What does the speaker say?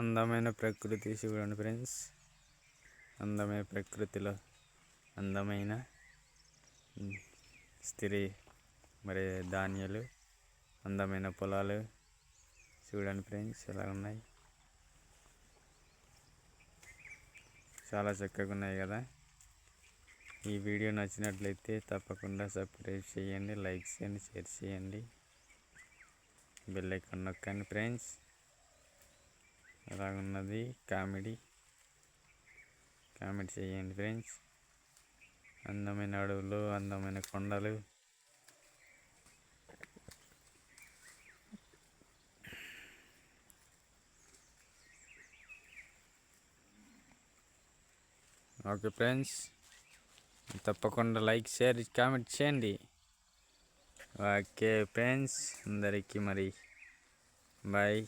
అందమైన ప్రకృతి చూడండి ఫ్రెండ్స్. అందమైన ప్రకృతిలో అందమైన స్త్రీ మరి ధాన్యాలు అందమైన పొలాలు చూడండి ఫ్రెండ్స్ ఎలా ఉన్నాయి? చాలా చక్కగా ఉన్నాయి కదా. ఈ వీడియో నచ్చినట్లయితే తప్పకుండా సబ్స్క్రైబ్ చేయండి లైక్ చేయండి షేర్ చేయండి. బెల్ ఐకాన్ నొక్కండి ఫ్రెండ్స్. ఎలాగున్నది కామెడీ. కామెడీ చేయండి ఫ్రెండ్స్. అందమైన అడవులు అందమైన కొండలు. Okay friends. తప్పకుండా లైక్ షేర్ కామెంట్ చేయండి. Okay friends. అందరికీ మరి. బాయ్.